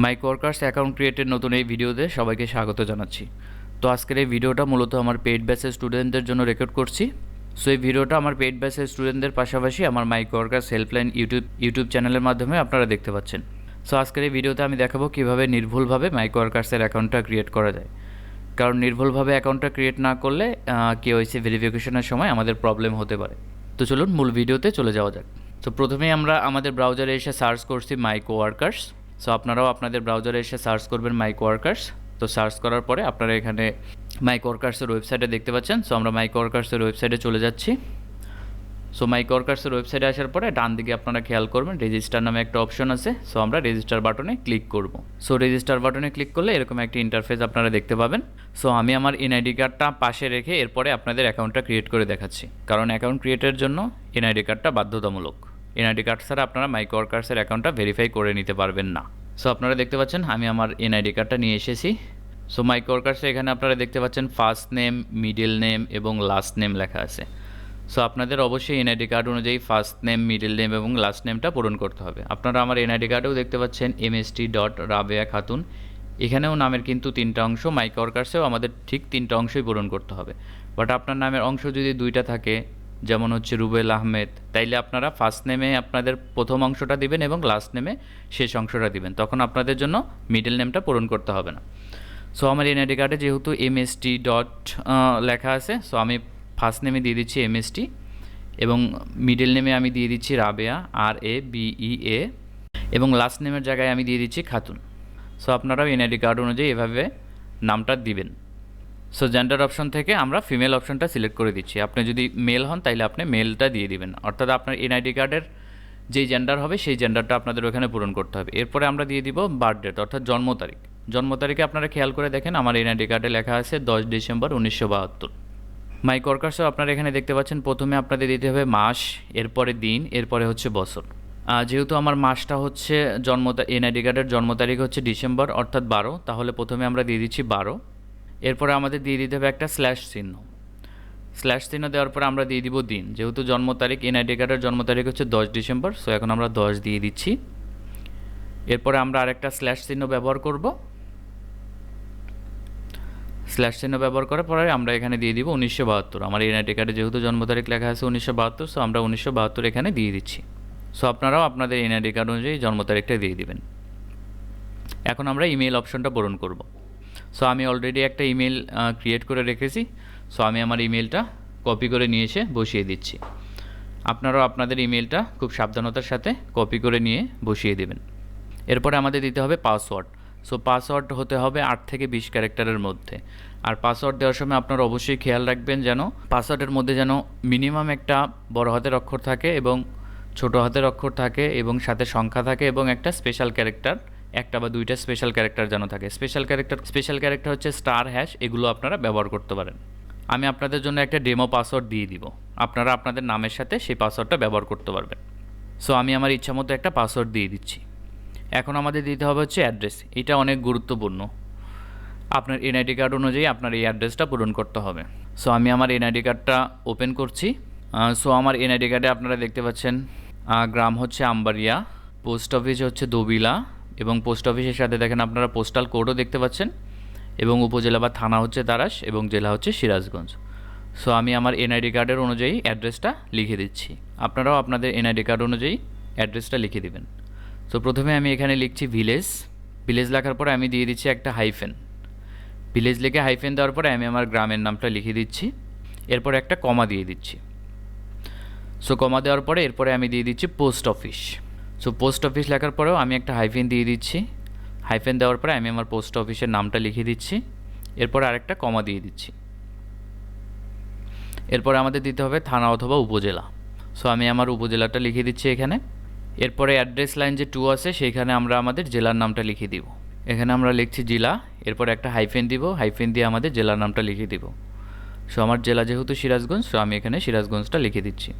Mic workers account ক্রিয়েটের নতুন এই ভিডিওতে সবাইকে স্বাগত জানাচ্ছি। তো আজকের এই ভিডিওটা মূলত আমার পেইড ব্যাচের স্টুডেন্টদের জন্য রেকর্ড করছি। সো এই ভিডিওটা আমার পেইড ব্যাচের স্টুডেন্টদের পাশাপাশি আমার Mike Workers helpline YouTube YouTube চ্যানেলের মাধ্যমে আপনারা দেখতে পাচ্ছেন। সো আজকের এই ভিডিওতে আমি দেখাবো কীভাবে নির্ভুলভাবে মাইক ওয়ার্কার্সের অ্যাকাউন্টটা ক্রিয়েট করা যায়। কারণ নির্ভুলভাবে অ্যাকাউন্টটা ক্রিয়েট না করলে কেওয়াইসি ভেরিফিকেশনের সময় আমাদের প্রবলেম হতে পারে। তো চলুন মূল ভিডিওতে চলে যাওয়া যাক। তো প্রথমেই আমরা আমাদের ব্রাউজারে এসে সার্চ করছি মাইক ওয়ার্কার্স সো আপনারাও আপনাদের ব্রাউজারে এসে সার্চ করবেন মাইক ওয়ার্কার্স তো সার্চ করার পরে আপনারা এখানে মাইক ওয়ার্কার্সের ওয়েবসাইটে দেখতে পাচ্ছেন। সো আমরা মাইক ওয়ার্কার্সের ওয়েবসাইটে চলে যাচ্ছি। সো মাইক ওয়ার্কার্সের ওয়েবসাইটে আসার পরে ডান দিকে আপনারা খেয়াল করবেন রেজিস্টার নামে একটা অপশন আছে। সো আমরা রেজিস্টার বাটনে ক্লিক করব। সো রেজিস্টার বাটনে ক্লিক করলে এরকম একটা ইন্টারফেস আপনারা দেখতে পাবেন। সো আমি আমার এনআইডি কার্ডটা পাশে রেখে এরপরে আপনাদের অ্যাকাউন্টটা ক্রিয়েট করে দেখাচ্ছি। কারণ অ্যাকাউন্ট ক্রিয়েটের জন্য এনআইডি কার্ডটা বাধ্যতামূলক। এনআইডি কার্ড ছাড়া আপনারা মাইক ওয়ার্কার্সের অ্যাকাউন্টটা ভেরিফাই করে নিতে পারবেন না। সো আপনারা দেখতে পাচ্ছেন, আমি আমার এনআইডি কার্ডটা নিয়ে এসেছি। সো মাইক ওয়ার্কার্সে এখানে আপনারা দেখতে পাচ্ছেন ফার্স্ট নেম মিডিল নেম এবং লাস্ট নেম লেখা আছে। সো আপনাদের অবশ্যই এনআইডি কার্ড অনুযায়ী ফার্স্ট নেম মিডল নেম এবং লাস্ট নেমটা পূরণ করতে হবে। আপনারা আমার এনআইডি কার্ডেও দেখতে পাচ্ছেন এমএসটি ডট রাবেয়া খাতুন এখানেও নামের কিন্তু তিনটা অংশ মাইক ওয়ার্কার্সেও আমাদের ঠিক তিনটা অংশই পূরণ করতে হবে। বাট আপনার নামের অংশ যদি দুইটা থাকে যেমন হচ্ছে রুবেল আহমেদ। তাইলে আপনারা ফার্স্ট নেমে আপনাদের প্রথম অংশটা দিবেন এবং লাস্ট নেমে শেষ অংশটা দিবেন। তখন আপনাদের জন্য মিডল নেমটা পূরণ করতে হবে না। সো আমার এনআইডি কার্ডে যেহেতু এমএসটি ডট লেখা আছে সো আমি ফার্স্ট নেমে দিয়ে দিচ্ছি এমএসটি এবং মিডল নেমে আমি দিয়ে দিচ্ছি রাবেয়া আর এ বিই এ এবং লাস্ট নেমের জায়গায় আমি দিয়ে দিচ্ছি খাতুন। সো আপনারাও এনআইডি কার্ড অনুযায়ী এভাবে নামটা দিবেন। সো জেন্ডার অপশন থেকে আমরা ফিমেল অপশনটা সিলেক্ট করে দিচ্ছি। আপনি যদি মেল হন তাহলে আপনি মেলটা দিয়ে দিবেন। অর্থাৎ আপনার এনআইডি কার্ডের যেই জেন্ডার হবে, সেই জেন্ডারটা আপনাদের ওখানে পূরণ করতে হবে। এরপরে আমরা দিয়ে দিব বার্থ ডেট অর্থাৎ জন্ম তারিখ। জন্ম তারিখে আপনারা খেয়াল করে দেখেন, আমার এনআইডি কার্ডে লেখা আছে দশ ডিসেম্বর উনিশশো বাহাত্তর। মাইক ওয়ার্কার্সও আপনারা এখানে দেখতে পাচ্ছেন, প্রথমে আপনাদের দিতে হবে মাস, এরপরে দিন, এরপরে হচ্ছে বছর। যেহেতু আমার মাসটা হচ্ছে জন্ম এনআইডি কার্ডের জন্ম তারিখ হচ্ছে ডিসেম্বর, অর্থাৎ বারো, তাহলে প্রথমে আমরা দিয়ে দিচ্ছি বারো। এরপরে আমাদের দিয়ে দিতে হবে একটা স্ল্যাশ চিহ্ন। স্ল্যাশ চিহ্ন দেওয়ার পরে আমরা দিয়ে দিব দিন। যেহেতু জন্ম তারিখ এনআইডি কার্ডের জন্ম তারিখ হচ্ছে দশ ডিসেম্বর, সো এখন আমরা দশ দিয়ে দিচ্ছি। এরপরে আমরা আরেকটা স্ল্যাশ চিহ্ন ব্যবহার করব। স্ল্যাশ চিহ্ন ব্যবহার করার পরে আমরা এখানে দিয়ে দিব উনিশশো বাহাত্তর। আমার এনআইডি কার্ডে যেহেতু জন্ম তারিখ লেখা আছে উনিশশো বাহাত্তর, সো আমরা উনিশশো বাহাত্তর এখানে দিয়ে দিচ্ছি। সো আপনারাও আপনাদের এনআইডি কার্ড অনুযায়ী জন্ম তারিখটা দিয়ে দিবেন। এখন আমরা ইমেল অপশনটা পূরণ করব। সো আমি অলরেডি একটা ইমেল ক্রিয়েট করে রেখেছি। সো আমি আমার ইমেলটা কপি করে নিয়ে এসে বসিয়ে দিচ্ছি। আপনারাও আপনাদের ইমেলটা খুব সাবধানতার সাথে কপি করে নিয়ে বসিয়ে দেবেন। এরপরে আমাদের দিতে হবে পাসওয়ার্ড সো পাসওয়ার্ড হতে হবে আট থেকে বিশ ক্যারেক্টারের মধ্যে। আর পাসওয়ার্ড দেওয়ার সময় আপনারা অবশ্যই খেয়াল রাখবেন যেন পাসওয়ার্ডের মধ্যে যেন মিনিমাম একটা বড় হাতের অক্ষর থাকে এবং ছোট হাতের অক্ষর থাকে এবং সাথে সংখ্যা থাকে এবং একটা স্পেশাল ক্যারেক্টার একটা বা দুইটা স্পেশাল ক্যারেক্টার যেন থাকে। স্পেশাল ক্যারেক্টার স্পেশাল ক্যারেক্টার হচ্ছে স্টার হ্যাশ এগুলো আপনারা ব্যবহার করতে পারেন। আমি আপনাদের জন্য একটা ডেমো পাসওয়ার্ড দিয়ে দিব। আপনারা আপনাদের নামের সাথে সেই পাসওয়ার্ডটা ব্যবহার করতে পারবেন। সো আমি আমার ইচ্ছা মতো একটা পাসওয়ার্ড দিয়ে দিচ্ছি। এখন আমাদের দিতে হবে হচ্ছে অ্যাড্রেস এটা অনেক গুরুত্বপূর্ণ। আপনার এনআইডি কার্ড অনুযায়ী আপনার এই অ্যাড্রেসটা পূরণ করতে হবে। সো আমি আমার এনআইডি কার্ডটা ওপেন করছি। সো আমার এনআইডি কার্ডে আপনারা দেখতে পাচ্ছেন গ্রাম হচ্ছে আম্বারিয়া পোস্ট অফিস হচ্ছে দবিলা এবং পোস্ট অফিসের সাথে দেখেন আপনারা পোস্টাল কোডও দেখতে পাচ্ছেন এবং উপজেলা বা থানা হচ্ছে তারাস এবং জেলা হচ্ছে সিরাজগঞ্জ। সো আমি আমার এনআইডি কার্ডের অনুযায়ী অ্যাড্রেসটা লিখে দিচ্ছি। আপনারাও আপনাদের এনআইডি কার্ড অনুযায়ী অ্যাড্রেসটা লিখে দিবেন। তো প্রথমে আমি এখানে লিখছি ভিলেজ ভিলেজ লেখার পরে আমি দিয়ে দিচ্ছি একটা হাইফেন ভিলেজ লিখে হাইফেন দেওয়ার পরে আমি আমার গ্রামের নামটা লিখে দিচ্ছি। এরপর একটা কমা দিয়ে দিচ্ছি। সো কমা দেওয়ার পরে এরপরে আমি দিয়ে দিচ্ছি post office so post office লেখার পরেও আমি একটা হাইফেন দিয়ে দিচ্ছি। হাইফেন দেওয়ার পরে আমি আমার পোস্ট অফিসের নামটা লিখে দিচ্ছি। এরপর আরেকটা কমা দিয়ে দিচ্ছি। এরপরে আমাদের দিতে হবে থানা অথবা উপজেলা। সো আমি আমার উপজেলাটা লিখে দিচ্ছি এখানে। এরপরে অ্যাড্রেস লাইন যে টু আছে, সেইখানে আমরা আমাদের জেলার নামটা লিখে দিব। এখানে আমরা লিখছি জেলা, এরপর একটা হাইফেন দিব হাইফেন দিয়ে আমাদের জেলার নামটা লিখে দিব। সো আমার জেলা যেহেতু সিরাজগঞ্জ সো আমি এখানে সিরাজগঞ্জটা লিখে দিচ্ছি।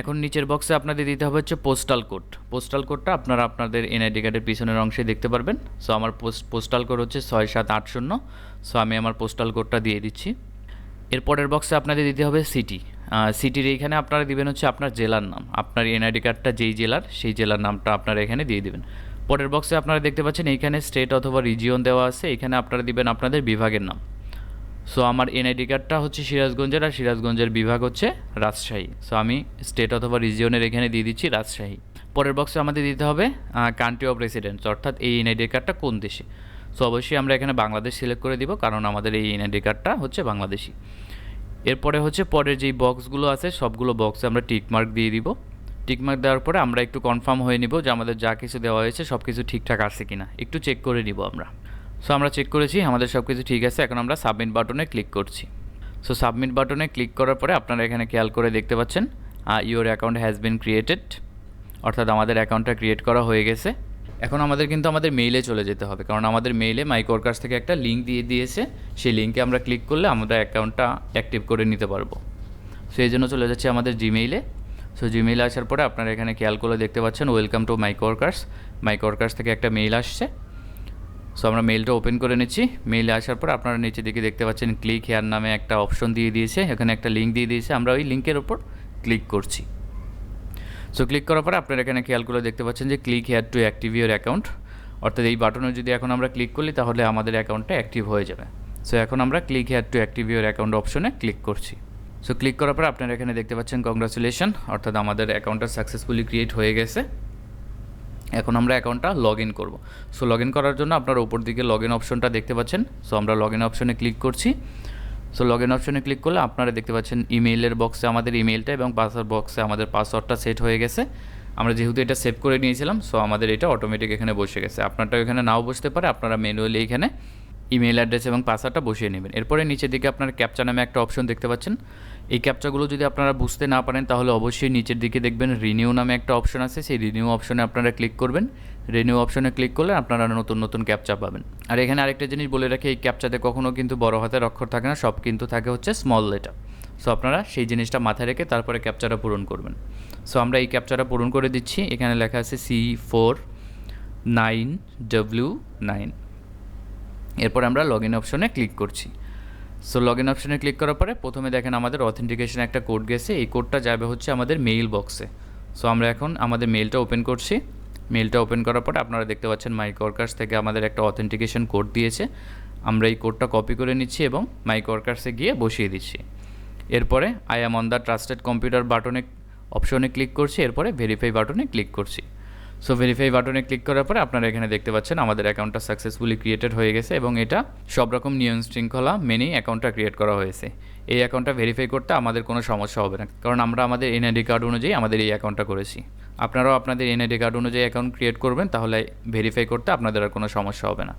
এখন নিচের বক্সে আপনাদের দিতে হবে হচ্ছে পোস্টাল কোড পোস্টাল কোডটা আপনারা আপনাদের এনআইডি কার্ডের পিছনের অংশে দেখতে পারবেন। সো আমার পোস্ট পোস্টাল কোড হচ্ছে ছয় সাত আট শূন্য। সো আমি আমার পোস্টাল কোডটা দিয়ে দিচ্ছি। এরপরের বক্সে আপনাদের দিতে হবে সিটি সিটির এইখানে আপনারা দিবেন হচ্ছে আপনার জেলার নাম। আপনার এনআইডি কার্ডটা যেই জেলার, সেই জেলার নামটা আপনারা এখানে দিয়ে দেবেন। পরের বক্সে আপনারা দেখতে পাচ্ছেন এইখানে স্টেট অথবা রিজিয়ন দেওয়া আছে। এখানে আপনারা দিবেন আপনাদের বিভাগের নাম। সো আমার এনআইডি কার্ডটা হচ্ছে সিরাজগঞ্জের আর সিরাজগঞ্জের বিভাগ হচ্ছে রাজশাহী। সো আমি স্টেট অথবা রিজিয়নের এখানে দিয়ে দিচ্ছি রাজশাহী। পরের বক্সে আমাদের দিতে হবে কান্ট্রি অফ রেসিডেন্স অর্থাৎ এই এনআইডি কার্ডটা কোন দেশে? সো অবশ্যই আমরা এখানে বাংলাদেশ সিলেক্ট করে দিব, কারণ আমাদের এই এনআইডি কার্ডটা হচ্ছে বাংলাদেশি। এরপরে হচ্ছে পরের যেই বক্সগুলো আছে, সবগুলো বক্সে আমরা টিকমার্ক দিয়ে দিব। টিকমার্ক দেওয়ার পরে আমরা একটু কনফার্ম হয়ে নিব যে আমাদের যা কিছু দেওয়া হয়েছে সব কিছু ঠিকঠাক আছে কিনা। একটু চেক করে নিব আমরা। সো আমরা চেক করেছি, আমাদের সব কিছু ঠিক আছে, এখন আমরা সাবমিট বাটনে ক্লিক করছি। সো সাবমিট বাটনে ক্লিক করার পরে আপনারা এখানে খেয়াল করে দেখতে পাচ্ছেন your account has been created অর্থাৎ আমাদের অ্যাকাউন্টটা ক্রিয়েট করা হয়ে গেছে। এখন আমাদের কিন্তু আমাদের মেইলে চলে যেতে হবে, কারণ আমাদের মেইলে মাইকোর কাছ থেকে একটা লিঙ্ক দিয়ে দিয়েছে, সেই লিঙ্কে আমরা ক্লিক করলে আমরা অ্যাকাউন্টটা অ্যাক্টিভ করে নিতে পারব। সো এই জন্য চলে যাচ্ছে আমাদের জিমেইলে সো জিমেইলে আসার পরে আপনারা এখানে খেয়াল করে দেখতে পাচ্ছেন welcome to Mike Mike Workers থেকে একটা মেইল আসছে। সো আমরা মেইলটা ওপেন করে নিচ্ছি। মেইলে আসার পর আপনারা নিচে দিকে দেখতে পাচ্ছেন ক্লিক হেয়ার নামে একটা অপশন দিয়ে দিয়েছে। এখানে একটা লিঙ্ক দিয়ে দিয়েছে। আমরা ওই লিঙ্কের ওপর ক্লিক করছি। সো ক্লিক করার পরে আপনারা এখানে খেয়াল করে দেখতে পাচ্ছেন যে click here to active your account অর্থাৎ এই বাটনে যদি এখন আমরা ক্লিক করি, তাহলে আমাদের অ্যাকাউন্টটা অ্যাক্টিভ হয়ে যাবে। সো এখন আমরা click here to active your account অপশনে ক্লিক করছি। সো ক্লিক করার পর আপনারা এখানে দেখতে পাচ্ছেন কংগ্রাচুলেশন অর্থাৎ আমাদের অ্যাকাউন্টটা সাকসেসফুলি ক্রিয়েট হয়ে গেছে। এখন আমরা অ্যাকাউন্টটা লগ ইন করব। সো লগ ইন করার জন্য আপনারা উপর দিকে লগ ইন অপশনটা দেখতে পাচ্ছেন। সো আমরা লগ ইন অপশনে ক্লিক করছি। সো লগ ইন অপশনে ক্লিক করলে আপনারা দেখতে পাচ্ছেন ইমেইলের বক্সে আমাদের ইমেইলটা এবং পাসওয়ার্ড বক্সে আমাদের পাসওয়ার্ডটা সেট হয়ে গেছে। আমরা যেহেতু এটা সেভ করে নিয়েছিলাম সো আমাদের এটা অটোমেটিক এখানে বসে গেছে। আপনারটা এখানে নাও বসতে পারে, আপনারা ম্যানুয়ালি এখানে ইমেল অ্যাড্রেস এবং পাসওয়ার্ডটা বসিয়ে নেবেন। এরপরে নিচের দিকে আপনার ক্যাপচা নামে একটা অপশন দেখতে পাচ্ছেন। এই ক্যাপচাগুলো যদি আপনারা বুঝতে না পারেন, তাহলে অবশ্যই নিচের দিকে দেখবেন রিনিউ নামে একটা অপশন আছে। সেই রিনিউ অপশনে আপনারা ক্লিক করবেন। রিনিউ অপশনে ক্লিক করলে আপনারা নতুন নতুন ক্যাপচা পাবেন। আর এখানে আরেকটা জিনিস বলে রাখি, এই ক্যাপচাতে কখনও কিন্তু বড় হাতের অক্ষর থাকে না, সব কিন্তু থাকে হচ্ছে স্মল লেটার সো আপনারা সেই জিনিসটা মাথায় রেখে তারপরে ক্যাপচাটা পূরণ করবেন। সো আমরা এই ক্যাপচাটা পূরণ করে দিচ্ছি। এখানে লেখা আছে C four nine W nine এরপর আমরা লগ ইন অপশনে ক্লিক করছি। সো লগ ইন অপশনে ক্লিক করার পরে প্রথমে দেখেন আমাদের অথেন্টিকেশন একটা কোড গেছে, এই কোডটা যাবে হচ্ছে আমাদের মেইল বক্সে সো আমরা এখন আমাদের মেইলটা ওপেন করছি। মেইলটা ওপেন করার পরে আপনারা দেখতে পাচ্ছেন মাইক ওয়ার্কার্স থেকে আমাদের একটা অথেন্টিকেশন কোড দিয়েছে। আমরা এই কোডটা কপি করে নিচ্ছি এবং মাইক ওয়ার্কার্সে গিয়ে বসিয়ে দিচ্ছি। এরপরে I am on the trusted computer বাটনে অপশনে ক্লিক করছি, এরপরে ভেরিফাই বাটনে ক্লিক করছি। সো ভেরিফাই বাটনে ক্লিক করার পরে আপনারা এখানে দেখতে পাচ্ছেন আমাদের অ্যাকাউন্টটা সাকসেসফুলি ক্রিয়েটেড হয়ে গেছে এবং এটা সব রকম নিয়ম শৃঙ্খলা মেনেই অ্যাকাউন্টটা ক্রিয়েট করা হয়েছে। এই অ্যাকাউন্টটা ভেরিফাই করতে আমাদের কোনো সমস্যা হবে না, কারণ আমরা আমাদের এনআইডি কার্ড অনুযায়ী আমাদের এই অ্যাকাউন্টটা করেছি। আপনারাও আপনাদের এনআইডি কার্ড অনুযায়ী অ্যাকাউন্ট ক্রিয়েট করবেন, তাহলে ভেরিফাই করতে আপনাদের আর কোনো সমস্যা হবে না।